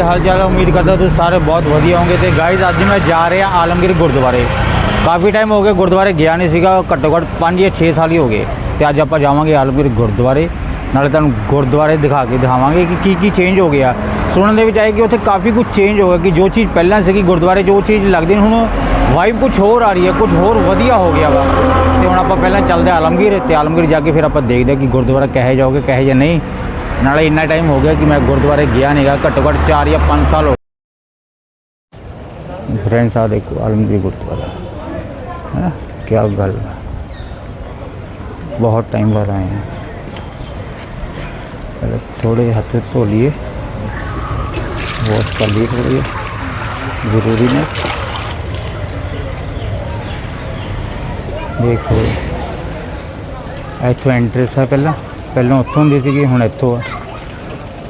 ਕੀ ਹਾਲ ਚਾਲ ਉਮੀਦ ਕਰਦਾ ਤੁਸੀਂ ਸਾਰੇ ਬਹੁਤ ਵਧੀਆ ਹੋਵੋਗੇ ਤੇ ਗਾਇਜ਼ ਅੱਜ ਮੈਂ ਜਾ ਰਿਹਾ ਆਲਮਗੀਰ ਗੁਰਦੁਆਰੇ। ਕਾਫੀ ਟਾਈਮ ਹੋ ਗਿਆ, ਗੁਰਦੁਆਰੇ ਗਿਆ ਨਹੀਂ ਸੀਗਾ ਘੱਟੋ ਘੱਟ 5 ਜਾਂ 6 ਸਾਲ ਹੀ ਹੋ ਗਏ। ਤੇ ਅੱਜ ਆਪਾਂ ਜਾਵਾਂਗੇ ਆਲਮਗੀਰ ਗੁਰਦੁਆਰੇ, ਨਾਲੇ ਤੁਹਾਨੂੰ ਗੁਰਦੁਆਰੇ ਦਿਖਾ ਕੇ ਦਿਖਾਵਾਂਗੇ ਕਿ ਕੀ ਕੀ ਚੇਂਜ ਹੋ ਗਿਆ। ਸੁਣਨ ਦੇ ਵਿੱਚ ਆਏ ਕਿ ਉੱਥੇ ਕਾਫੀ ਕੁਝ ਚੇਂਜ ਹੋ ਗਿਆ ਕਿ ਜੋ ਚੀਜ਼ ਪਹਿਲਾਂ ਸੀਗੀ ਗੁਰਦੁਆਰੇ ਜੋ ਚੀਜ਼ ਲੱਗਦੀ ਹੁਣ ਵਾਈਬ ਕੁਝ ਹੋਰ ਆ ਰਹੀ ਹੈ ਕੁਝ ਹੋਰ ਵਧੀਆ ਹੋ ਗਿਆ ਵਾ। ਤੇ ਹੁਣ ਆਪਾਂ ਪਹਿਲਾਂ ਚੱਲਦੇ ਹਾਂ ਆਲਮਗੀਰ, ਤੇ ਆਲਮਗੀਰ ਜਾ ਕੇ ਫਿਰ ਆਪਾਂ ਦੇਖਦੇ ਹਾਂ ਕਿ ਗੁਰਦੁਆਰਾ ਕਹੇ ਜਾਓਗੇ ਕਹੇ ਜਾਂ ਨਹੀਂ। नाले इतना टाइम हो गया कि मैं गुरुद्वारे गया नहीं गया घट्टो घट चार या पाँच साल हो फ्रेंड्स, आ देखो आलमगी गुरुद्वारा। है ना? क्या गल। बहुत टाइम बाद आए हैं। थोड़े हाथ धो लिए। वॉश कर लिए थोड़ी। ज़रूरी नहीं। देखो इतों एंट्रेंस है पहला। ਪਹਿਲਾਂ ਉੱਥੋਂ ਹੁੰਦੀ ਸੀਗੀ, ਹੁਣ ਇੱਥੋਂ ਆ।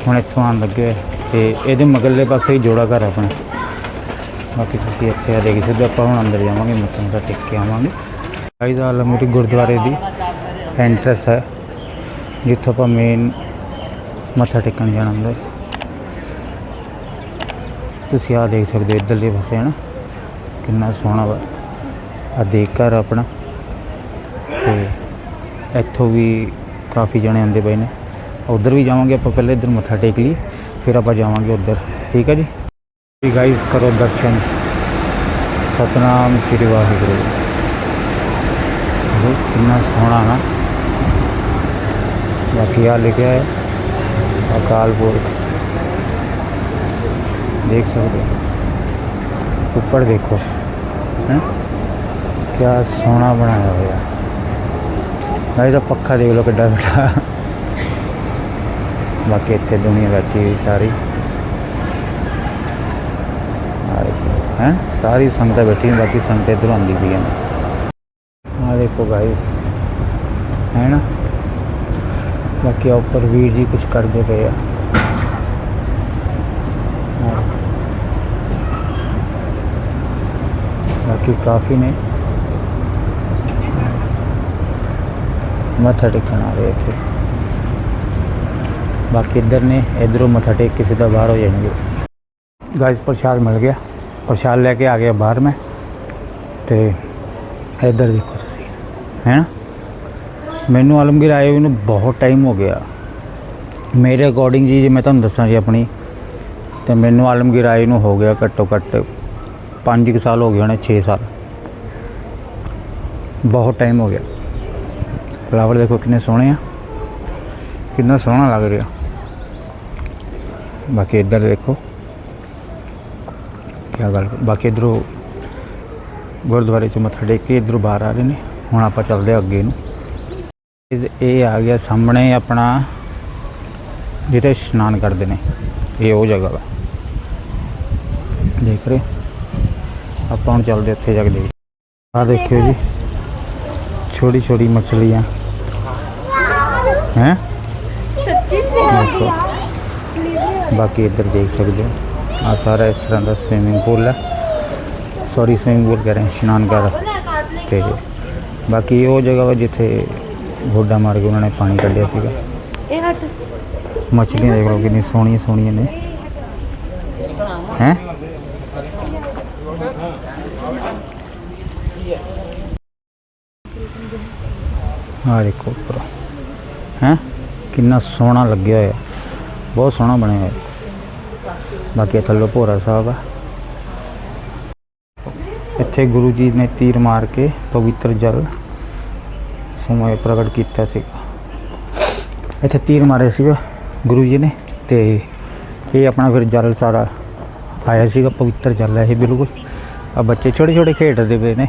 ਹੁਣ ਇੱਥੋਂ ਆਉਣ ਲੱਗੇ ਹੋਏ। ਤੇ ਇਹਦੇ ਮਗਰਲੇ ਪਾਸੇ ਹੀ ਜੋੜਾ ਘਰ ਆਪਣਾ। ਬਾਕੀ ਤੁਸੀਂ ਇੱਥੇ ਆ, ਦੇਖ ਸਕਦੇ ਆਪਾਂ ਹੁਣ ਅੰਦਰ ਜਾਵਾਂਗੇ, ਮੱਥਾ ਮੁੱਥਾ ਟੇਕ ਕੇ ਆਵਾਂਗੇ। ਗਾਈਜ਼ ਆਲਮੂਰੀ ਗੁਰਦੁਆਰੇ ਦੀ ਐਂਟਰੈਂਸ ਹੈ, ਜਿੱਥੋਂ ਆਪਾਂ ਮੇਨ ਮੱਥਾ ਟੇਕਣ ਜਾਣਾ ਹੁੰਦਾ। ਤੁਸੀਂ ਆ ਦੇਖ ਸਕਦੇ ਹੋ, ਇੱਧਰਲੇ ਪਾਸੇ ਹੈ ਨਾ ਕਿੰਨਾ ਸੋਹਣਾ ਵਾ। ਆ ਦੇਖ ਘਰ ਆਪਣਾ। ਤੇ ਇੱਥੋਂ ਵੀ ਕਾਫੀ ਜਣੇ ਆਉਂਦੇ ਪਏ ਨੇ ਉਧਰ ਵੀ ਜਾਵਾਂਗੇ ਆਪਾਂ ਪਹਿਲੇ ਇੱਧਰ ਮੱਥਾ ਟੇਕ ਲਈ ਫਿਰ ਆਪਾਂ ਜਾਵਾਂਗੇ ਉਧਰ ਠੀਕ ਹੈ ਜੀ ਜੀ ਗਾਈਜ਼ ਕਰੋ ਦਰਸ਼ਨ ਸਤਨਾਮ ਸ੍ਰੀ ਵਾਹਿਗੁਰੂ ਦੇਖੋ ਕਿੰਨਾ ਸੋਹਣਾ ਨਾ ਬਾਕੀ ਆ ਲਿਖਿਆ ਹੈ ਅਕਾਲ ਪੁਰਖ ਦੇਖ ਸਕਦੇ ਹੋ ਉੱਪਰ ਦੇਖੋ ਹੈ ਕਿਆ ਸੋਹਣਾ ਬਣਾਇਆ ਹੋਇਆ ਹੈ ਇਹਦਾ ਪੱਖਾ ਦੇਖ ਲਓ ਕਿੱਡਾ ਵੱਡਾ ਬਾਕੀ ਇੱਥੇ ਦੁਨੀਆ ਬੈਠੀ ਹੋਈ ਸਾਰੀ ਹੈ ਸਾਰੀ ਸੰਗਤਾਂ ਬੈਠੀ ਹੋਈ, ਬਾਕੀ ਸੰਗਤਾਂ ਇੱਧਰੋਂ ਆਉਂਦੀ ਪਈਆਂ ਨੇ ਆ ਦੇਖੋ ਗਾਇਸ ਹੈ ਨਾ ਬਾਕੀ ਆ ਉੱਪਰ ਵੀਰ ਜੀ ਕੁਝ ਕਰਦੇ ਪਏ ਆ ਆਹ। ਬਾਕੀ ਕਾਫੀ ਨੇ ਮੱਥਾ ਟੇਕਣ ਆ ਰਹੇ ਇੱਥੇ। ਬਾਕੀ ਇੱਧਰ ਨੇ, ਇੱਧਰੋਂ ਮੱਥਾ ਟੇਕ ਕੇ ਸਿੱਧਾ ਬਾਹਰ ਹੋ ਜਾਣਗੇ। ਗਾਇਸ ਪ੍ਰਸ਼ਾਦ ਮਿਲ ਗਿਆ। ਪ੍ਰਸ਼ਾਦ ਲੈ ਕੇ ਆ ਗਿਆ ਬਾਹਰ ਮੈਂ। ਤੇ ਇੱਧਰ ਦੇਖੋ ਤੁਸੀਂ ਹੈ ਨਾ ਮੈਨੂੰ ਆਲਮਗੀਰ ਆਏ ਹੋਏ ਨੂੰ ਬਹੁਤ ਟਾਈਮ ਹੋ ਗਿਆ। ਮੇਰੇ ਅਕੋਰਡਿੰਗ ਜੀ, ਜੇ ਮੈਂ ਤੁਹਾਨੂੰ ਦੱਸਾਂ ਜੀ ਆਪਣੀ, ਤੇ ਮੈਨੂੰ ਆਲਮਗੀਰ ਆਏ ਨੂੰ ਹੋ ਗਿਆ ਘੱਟੋ ਘੱਟ 5 ਸਾਲ ਹੋ ਗਏ ਹੋਣੇ 6 ਸਾਲ। ਬਹੁਤ ਟਾਈਮ ਹੋ ਗਿਆ। ਫਲਾਵਰ ਦੇਖੋ ਕਿੰਨੇ ਸੋਹਣੇ ਆ। ਕਿੰਨਾ ਸੋਹਣਾ ਲੱਗ ਰਿਹਾ। ਬਾਕੀ ਇੱਧਰ ਦੇਖੋ। ਕੀ ਗੱਲ, ਬਾਕੀ ਇੱਧਰੋਂ ਗੁਰਦੁਆਰੇ 'ਚ ਮੱਥਾ ਟੇਕ ਕੇ ਇੱਧਰੋਂ ਬਾਹਰ ਆ ਰਹੇ ਨੇ। ਹੁਣ ਆਪਾਂ ਚੱਲਦੇ ਹਾਂ ਅੱਗੇ ਨੂੰ। ਇਸ- ਇਹ ਆ ਗਿਆ ਸਾਹਮਣੇ ਆਪਣਾ, ਜਿੱਥੇ ਇਸ਼ਨਾਨ ਕਰਦੇ ਨੇ। ਇਹ ਉਹ ਜਗ੍ਹਾ ਵਾ। ਦੇਖ ਰਹੇ ਆਪਾਂ ਹੁਣ ਚੱਲਦੇ ਉੱਥੇ ਜਾ ਕੇ ਦੇਖ। ਆ ਦੇਖਿਓ ਜੀ। ਛੋਟੀ ਛੋਟੀ ਮਛਲੀਆਂ। हैं सच्ची से देखो ਬਾਕੀ ਇੱਧਰ ਦੇਖ ਸਕਦੇ ਹੋ ਆ ਸਾਰਾ ਇਸ ਤਰ੍ਹਾਂ ਦਾ ਸਵਿਮਿੰਗ ਪੂਲ ਹੈ ਸੌਰੀ ਸਵਿਮਿੰਗ ਪੂਲ ਕਹਿ ਰਹੇ ਹਾਂ, ਇਸ਼ਨਾਨ ਘਰ ਤੇ ਬਾਕੀ ਉਹ ਜਗ੍ਹਾ ਵਾ ਜਿੱਥੇ ਗੋਡਾ ਮਾਰ ਕੇ ਉਹਨਾਂ ਨੇ ਪਾਣੀ ਕੱਢਿਆ ਸੀਗਾ ये हट ਮਛਲੀਆਂ ਦੇਖ ਲਓ ਕਿੰਨੀ ਸੋਹਣੀਆਂ ਸੋਹਣੀਆਂ ਨੇ ਹੈ ਆ ਦੇਖੋ ਉੱਪਰ ਹੈ? ਕਿੰਨਾ ਸੋਹਣਾ ਲੱਗਿਆ ਹੋਇਆ। ਬਹੁਤ ਸੋਹਣਾ ਬਣਿਆ ਹੋਇਆ। ਬਾਕੀ ਇਹ ਥੱਲੇ ਭੋਰਾ ਸਾਹਿਬ ਆ। ਇੱਥੇ ਗੁਰੂ ਜੀ ਨੇ ਤੀਰ ਮਾਰ ਕੇ ਪਵਿੱਤਰ ਜਲ ਸਮੋਏ ਪ੍ਰਗਟ ਕੀਤਾ ਸੀਗਾ। ਇੱਥੇ ਤੀਰ ਮਾਰੇ ਸੀਗਾ ਗੁਰੂ ਜੀ ਨੇ ਤੇ ਇਹ ਆਪਣਾ ਫਿਰ ਜਲ ਸਾਰਾ ਆਇਆ ਸੀਗਾ, ਪਵਿੱਤਰ ਜਲ ਹੈ ਇਹ ਬਿਲਕੁਲ। ਆ ਬੱਚੇ ਛੋਟੇ ਛੋਟੇ ਖੇਡਦੇ ਪਏ ਨੇ।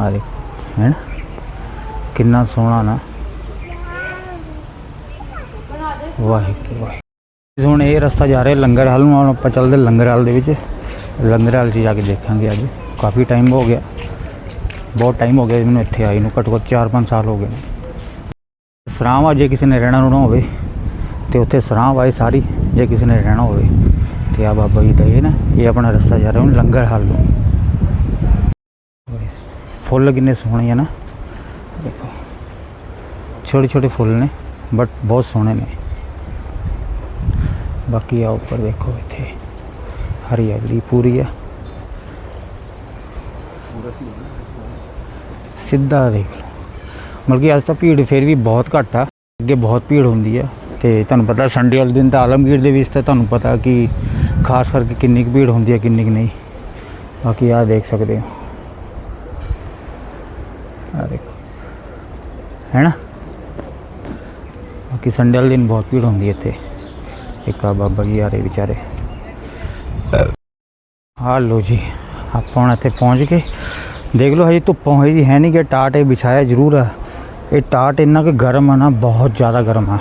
ਆ ਦੇ ਹੈਨ? ਕਿੰਨਾ ਸੋਹਣਾ ਨਾ। ਵਾਹਿਗੁਰੂ ਵਾਹਿਗੁਰੂ। ਹੁਣ ਇਹ ਰਸਤਾ ਜਾ ਰਿਹਾ ਲੰਗਰ ਹਾਲ ਨੂੰ ਆਪਾਂ ਚੱਲਦੇ ਲੰਗਰ ਹਾਲ ਦੇ ਵਿੱਚ। ਲੰਗਰ ਹਾਲ 'ਚ ਜਾ ਕੇ ਦੇਖਾਂਗੇ ਅੱਜ। ਕਾਫੀ ਟਾਈਮ ਹੋ ਗਿਆ। ਬਹੁਤ ਟਾਈਮ ਹੋ ਗਿਆ ਮੈਨੂੰ ਇੱਥੇ ਆਈ ਨੂੰ। ਘੱਟੋ ਘੱਟ 4-5 ਸਾਲ ਹੋ ਗਏ ਨੇ। ਸਰਾਂਵਾ ਜੇ ਕਿਸੇ ਨੇ ਰਹਿਣਾ ਰੁਣਾ ਹੋਵੇ, ਤੇ ਉੱਥੇ ਸਰਾਵ ਆਏ ਸਾਰੀ, ਜੇ ਕਿਸੇ ਨੇ ਰਹਿਣਾ ਹੋਵੇ। ਤੇ ਆ ਬਾਬਾ ਜੀ ਦਾ ਇਹ ਨਾ, ਇਹ ਆਪਣਾ ਰਸਤਾ ਜਾ ਰਿਹਾ ਹੁਣ ਲੰਗਰ ਹਾਲ ਨੂੰ। ਫੁੱਲ ਕਿੰਨੇ ਸੋਹਣੇ ਆ ਨਾ। ਦੇਖੋ। ਛੋਟੇ ਛੋਟੇ ਫੁੱਲ ਨੇ ਬਟ ਬਹੁਤ ਸੋਹਣੇ ਨੇ। ਬਾਕੀ ਆ ਉੱਪਰ ਦੇਖੋ ਇੱਥੇ। ਹਰਿਆਲੀ ਪੂਰੀ ਆ। ਸਿੱਧਾ ਦੇਖ ਲਓ। ਮਤਲਬ ਕਿ ਅੱਜ ਤਾਂ ਭੀੜ ਫਿਰ ਵੀ ਬਹੁਤ ਘੱਟ ਆ। ਅੱਗੇ ਬਹੁਤ ਭੀੜ ਹੁੰਦੀ ਆ। ਤੇ ਤੁਹਾਨੂੰ ਪਤਾ ਸੰਡੇ ਵਾਲੇ ਦਿਨ ਤਾਂ ਆਲਮਗੀਰ ਦੇ ਵਿੱਚ ਤਾਂ ਤੁਹਾਨੂੰ ਪਤਾ ਕਿ ਖਾਸ ਕਰਕੇ ਕਿੰਨੀ ਕੁ ਭੀੜ ਹੁੰਦੀ ਹੈ ਕਿੰਨੀ ਕੁ ਨਹੀਂ। ਬਾਕੀ ਆ ਦੇਖ ਸਕਦੇ ਹੋ। ਆ ਦੇਖੋ। ਹੈ ਨਾ? ਬਾਕੀ ਸੰਡੇ ਵਾਲੇ ਦਿਨ ਬਹੁਤ ਭੀੜ ਹੁੰਦੀ ਹੈ ਇੱਥੇ। ਇੱਕ ਆ ਬਾਬਾ ਜੀ ਆ ਵਿਚਾਰੇ। ਆ ਲੋ ਜੀ, ਆਪਾਂ ਹੁਣ ਇੱਥੇ ਪਹੁੰਚ ਗਏ। ਦੇਖ ਲਓ, ਹਜੇ ਧੁੱਪੋਂ ਹੋਈ ਜੀ ਹੈ ਨਹੀਂ ਕਿ ਟਾਟ ਇਹ ਵਿਛਾਇਆ ਜ਼ਰੂਰ ਆ। ਇਹ ਟਾਟ ਇੰਨਾ ਕਿ ਗਰਮ ਆ ਨਾ, ਬਹੁਤ ਜ਼ਿਆਦਾ ਗਰਮ ਆ।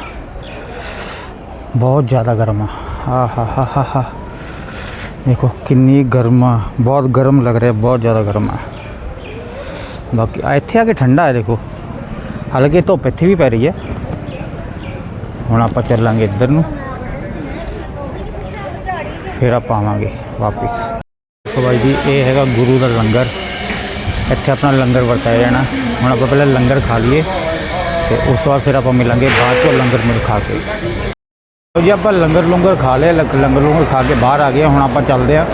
ਬਹੁਤ ਜ਼ਿਆਦਾ ਗਰਮ ਆ। ਆ ਹਾ ਹਾ ਹਾ ਹਾ। ਦੇਖੋ ਕਿੰਨੀ ਗਰਮ ਆ, ਬਹੁਤ ਗਰਮ ਲੱਗ ਰਿਹਾ, ਬਹੁਤ ਜ਼ਿਆਦਾ ਗਰਮ ਆ। ਬਾਕੀ ਇੱਥੇ ਆ ਕੇ ਠੰਡਾ ਹੈ, ਦੇਖੋ। ਹਾਲਾਂਕਿ ਧੁੱਪ ਇੱਥੇ ਵੀ ਪੈ ਰਹੀ ਹੈ। ਹੁਣ ਆਪਾਂ ਚੱਲਾਂਗੇ ਇੱਧਰ ਨੂੰ। ਫਿਰ ਆਪਾਂ ਆਵਾਂਗੇ ਵਾਪਿਸ। ਦੇਖੋ ਭਾਈ ਜੀ, ਇਹ ਹੈਗਾ ਗੁਰੂ ਦਾ ਲੰਗਰ। ਇੱਥੇ ਆਪਣਾ ਲੰਗਰ ਵਰਤਾਇਆ ਜਾਣਾ। ਹੁਣ ਆਪਾਂ ਪਹਿਲਾਂ ਲੰਗਰ ਖਾ ਲਈਏ ਤੇ ਉਸ ਤੋਂ ਬਾਅਦ ਫਿਰ ਆਪਾਂ ਮਿਲਾਂਗੇ ਬਾਅਦ ਤੋਂ ਲੰਗਰ ਮਿਲ ਖਾ ਕੇ। ਜੀ, ਆਪਾਂ ਲੰਗਰ ਲੰਗਰ ਖਾ ਲਿਆ ਲੰਗਰ ਲੰਗਰ ਖਾ ਕੇ ਬਾਹਰ ਆ ਗਏ ਹੁਣ ਆਪਾਂ ਚੱਲਦੇ ਆ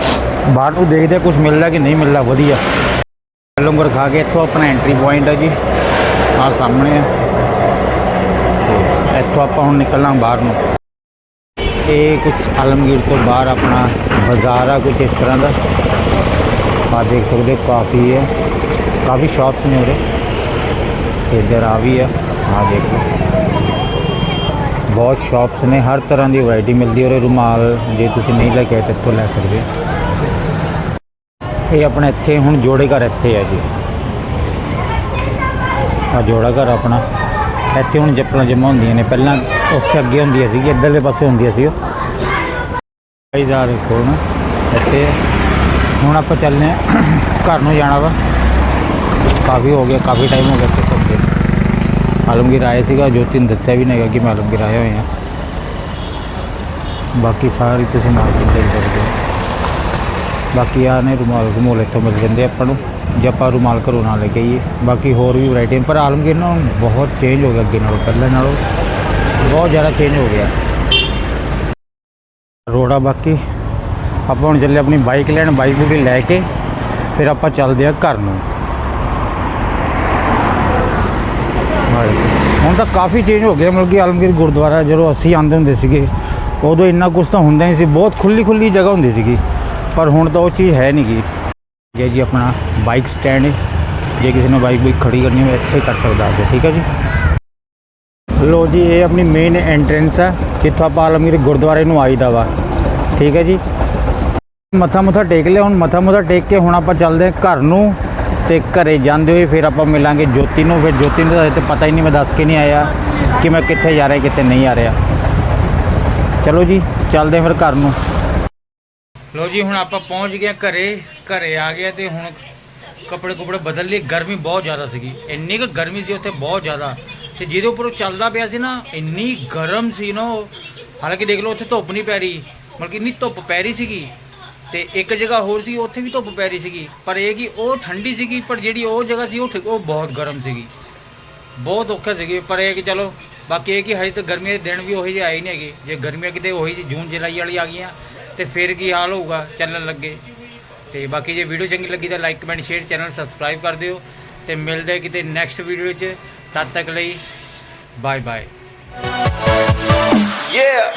ਬਾਹਰ ਨੂੰ ਦੇਖਦੇ ਆ ਕੁਝ ਮਿਲਦਾ ਕਿ ਨਹੀਂ ਮਿਲਦਾ, ਵਧੀਆ। ਲੰਗਰ ਖਾ ਕੇ ਇੱਥੋਂ ਆਪਣਾ ਐਂਟਰੀ ਪੁਆਇੰਟ ਹੈ ਜੀ। ਆ ਸਾਹਮਣੇ ਹੈ ਇੱਥੋਂ ਆਪਾਂ ਹੁਣ ਨਿਕਲਣਾ ਬਾਹਰ ਨੂੰ। ਇਹ ਕੁਝ ਆਲਮਗੀਰ ਤੋਂ ਬਾਹਰ ਆਪਣਾ ਬਾਜ਼ਾਰ ਆ ਕੁਝ ਇਸ ਤਰ੍ਹਾਂ ਦਾ। ਆ ਦੇਖ ਸਕਦੇ ਹੋ ਕਾਫੀ ਹੈ। ਕਾਫੀ ਸ਼ਾਪਸ ਨੇ ਉਰੇ ਇੱਧਰ ਆ ਵੀ ਆ। ਆ ਦੇਖੋ। ਬਹੁਤ ਸ਼ਾਪਸ ਨੇ, ਹਰ ਤਰ੍ਹਾਂ ਦੀ ਵੈਰਾਈਟੀ ਮਿਲਦੀ ਹੈ ਉਰੇ ਰੁਮਾਲ, ਜੇ ਤੁਸੀਂ ਨਹੀਂ ਲੈ ਕੇ ਆਏ ਤਾਂ ਇੱਥੋਂ ਲੈ ਸਕਦੇ ਇਹ ਆਪਣਾ ਇੱਥੇ, ਹੁਣ ਜੋੜੇ ਘਰ ਇੱਥੇ ਆ ਜੀ। ਆ ਜੋੜਾ ਘਰ ਆਪਣਾ। ਇੱਥੇ ਹੁਣ ਜੱਪਲਾਂ ਜਮ੍ਹਾਂ ਹੁੰਦੀਆਂ ਨੇ। ਪਹਿਲਾਂ ਉੱਥੇ ਅੱਗੇ ਹੁੰਦੀਆਂ ਸੀ ਇੱਧਰਲੇ ਪਾਸੇ ਹੁੰਦੀਆਂ ਸੀ ਉਹ। ਜਾ ਦੇਖੋ ਨਾ, ਇੱਥੇ। ਹੁਣ ਆਪਾਂ ਚੱਲਨੇ ਆ, ਘਰ ਨੂੰ ਜਾਣਾ ਵਾ। ਕਾਫੀ ਹੋ ਗਿਆ, ਕਾਫੀ ਟਾਈਮ ਹੋ ਗਿਆ ਇੱਥੇ ਸਭ ਦੇ ਆਲਮਗੀਰ ਆਏ ਸੀਗਾ, ਜੋਤੀ ਨੇ ਦੱਸਿਆ ਵੀ ਨਹੀਂ ਹੈਗਾ ਕਿ ਮੈਂ ਆਲਮਗੀਰ ਆਇਆ ਹੋਇਆ। ਬਾਕੀ ਸਾਰੀ ਤੁਸੀਂ ਮਾਰਕੀਟ ਦੇਖ ਸਕਦੇ ਹੋ। ਬਾਕੀ ਆ ਨੇ ਰੁਮਾਲ ਰੁਮਾਲ ਇੱਥੋਂ ਮਿਲ ਜਾਂਦੇ ਆਪਾਂ ਨੂੰ। ਜੇ ਆਪਾਂ ਰੁਮਾਲ ਘਰੋਂ ਨਾਲ ਲੈ ਕੇ ਆਈਏ। ਬਾਕੀ ਹੋਰ ਵੀ ਵੈਰਾਈਟੀ ਪਰ ਆਲਮਗੀਰ ਨਾ ਬਹੁਤ ਚੇਂਜ ਹੋ ਗਿਆ ਅੱਗੇ ਨਾਲੋਂ, ਪਹਿਲਾਂ ਨਾਲੋਂ। ਬਹੁਤ ਜ਼ਿਆਦਾ ਚੇਂਜ ਹੋ ਗਿਆ। ਰੋਡ ਆ ਬਾਕੀ, ਆਪਾਂ ਹੁਣ ਚੱਲੇ ਆਪਣੀ ਬਾਈਕ ਲੈਣ ਬਾਈਕ ਬੁੱਕ ਲੈ ਕੇ, ਫਿਰ ਆਪਾਂ ਚੱਲਦੇ ਆ ਘਰ ਨੂੰ। ਹੁਣ ਤਾਂ ਕਾਫੀ ਚੇਂਜ ਹੋ ਗਿਆ, ਮਤਲਬ ਕਿ ਆਲਮਗੀਰ ਗੁਰਦੁਆਰਾ ਜਦੋਂ ਅਸੀਂ ਆਉਂਦੇ ਹੁੰਦੇ ਸੀਗੇ, ਉਦੋਂ ਇੰਨਾ ਕੁਝ ਤਾਂ ਹੁੰਦਾ ਹੀ ਸੀ, ਬਹੁਤ ਖੁੱਲੀ ਖੁੱਲੀ ਜਗ੍ਹਾ ਹੁੰਦੀ ਸੀਗੀ, ਪਰ ਹੁਣ ਤਾਂ ਉਹ ਚੀਜ਼ ਹੈ ਨਹੀਂ ਗੀ ਇਹ ਜੀ, ਆਪਣਾ ਬਾਈਕ ਸਟੈਂਡ ਜੇ ਕਿਸੇ ਨੂੰ ਬਾਈਕ ਬੁੱਕ ਖੜੀ ਕਰਨੀ ਹੋਵੇ, ਇੱਥੇ ਕਰ ਸਕਦਾ ਆ ਠੀਕ ਹੈ ਜੀ। ਲੋ ਜੀ, ਇਹ ਆਪਣੀ ਮੇਨ ਐਂਟਰੈਂਸ ਆ, ਜਿੱਥੋਂ ਆਪਾਂ ਆਲਮਗੀਰ ਗੁਰਦੁਆਰੇ ਨੂੰ ਆਈਦਾ ਵਾ। ਠੀਕ ਹੈ ਜੀ? ਮੱਥਾ ਮੁੱਥਾ ਟੇਕ ਲਿਆ, ਹੁਣ ਮੱਥਾ ਮੁੱਥਾ ਟੇਕ ਕੇ ਹੁਣ ਆਪਾਂ ਚੱਲਦੇ ਹਾਂ ਘਰ ਨੂੰ ਤੇ ਘਰੇ ਜਾਂਦੇ ਹੋਏ ਫਿਰ ਆਪਾਂ ਮਿਲਾਂਗੇ ਜੋਤੀ ਨੂੰ। ਫਿਰ ਜੋਤੀ ਨੂੰ ਤਾਂ ਹਜੇ ਪਤਾ ਹੀ ਨਹੀਂ, ਮੈਂ ਦੱਸ ਕੇ ਨਹੀਂ ਆਇਆ ਕਿ ਮੈਂ ਕਿੱਥੇ ਜਾ ਰਿਹਾ, ਕਿੱਥੇ ਨਹੀਂ ਆ ਰਿਹਾ। ਚਲੋ ਜੀ, ਚੱਲਦੇ ਹਾਂ ਫਿਰ ਘਰ ਨੂੰ। ਲੋ ਜੀ, ਹੁਣ ਆਪਾਂ ਪਹੁੰਚ ਗਏ ਹਾਂ ਘਰੇ। ਘਰੇ ਆ ਗਏ ਤੇ ਹੁਣ ਕੱਪੜੇ ਕੁਪੜੇ ਬਦਲ ਲਈ ਗਰਮੀ ਬਹੁਤ ਜ਼ਿਆਦਾ ਸੀਗੀ। ਇੰਨੀ ਕੁ ਗਰਮੀ ਸੀ, ਉੱਥੇ ਬਹੁਤ ਜ਼ਿਆਦਾ। ਤੇ ਜਿਹਦੇ ਉੱਪਰ ਉਹ ਚੱਲਦਾ ਪਿਆ ਸੀ ਨਾ, ਇੰਨੀ ਗਰਮ ਸੀ ਨਾ ਉਹ। ਹਾਲਾਂਕਿ ਦੇਖ ਲਓ, ਉੱਥੇ ਧੁੱਪ ਨਹੀਂ ਪੈ ਰਹੀ ਮਤਲਬ ਕਿ ਇੰਨੀ ਧੁੱਪ ਪੈ ਰਹੀ ਸੀਗੀ। ਤੇ ਇੱਕ ਜਗ੍ਹਾ ਹੋਰ ਸੀ, ਉੱਥੇ ਵੀ ਧੁੱਪ ਪੈ ਰਹੀ ਸੀਗੀ। ਪਰ ਇਹ ਕਿ ਉਹ ਠੰਡੀ ਸੀਗੀ, ਪਰ ਜਿਹੜੀ ਉਹ ਜਗ੍ਹਾ ਸੀ, ਉਹ ਠ- ਉਹ ਬਹੁਤ ਗਰਮ ਸੀਗੀ। ਬਹੁਤ ਔਖਾ ਸੀਗੀ। ਪਰ ਇਹ ਕਿ ਚਲੋ, ਬਾਕੀ ਇਹ ਕਿ ਹਜੇ ਤੱਕ ਗਰਮੀਆਂ ਦੇ ਦਿਨ ਵੀ ਉਹੀ ਜਿਹੇ ਆਏ ਨਹੀਂ ਹੈਗੇ। ਜੇ ਗਰਮੀਆਂ ਕਿਤੇ ਉਹੀ ਜਿਹੀ ਜੂਨ, ਜੁਲਾਈ ਵਾਲੀ ਆ ਗਈਆਂ, ਤੇ ਫਿਰ ਕੀ ਹਾਲ ਹੋਊਗਾ, ਚੱਲਣ ਲੱਗੇ। ਤੇ ਬਾਕੀ ਜੇ ਵੀਡੀਓ ਚੰਗੀ ਲੱਗੀ ਤਾਂ like, comment, share, channel subscribe ਕਰ ਦਿਓ। ਤੇ ਮਿਲਦੇ ਕਿਤੇ ਨੈਕਸਟ ਵੀਡੀਓ 'ਚ। Tatagli, bye bye. Yeah.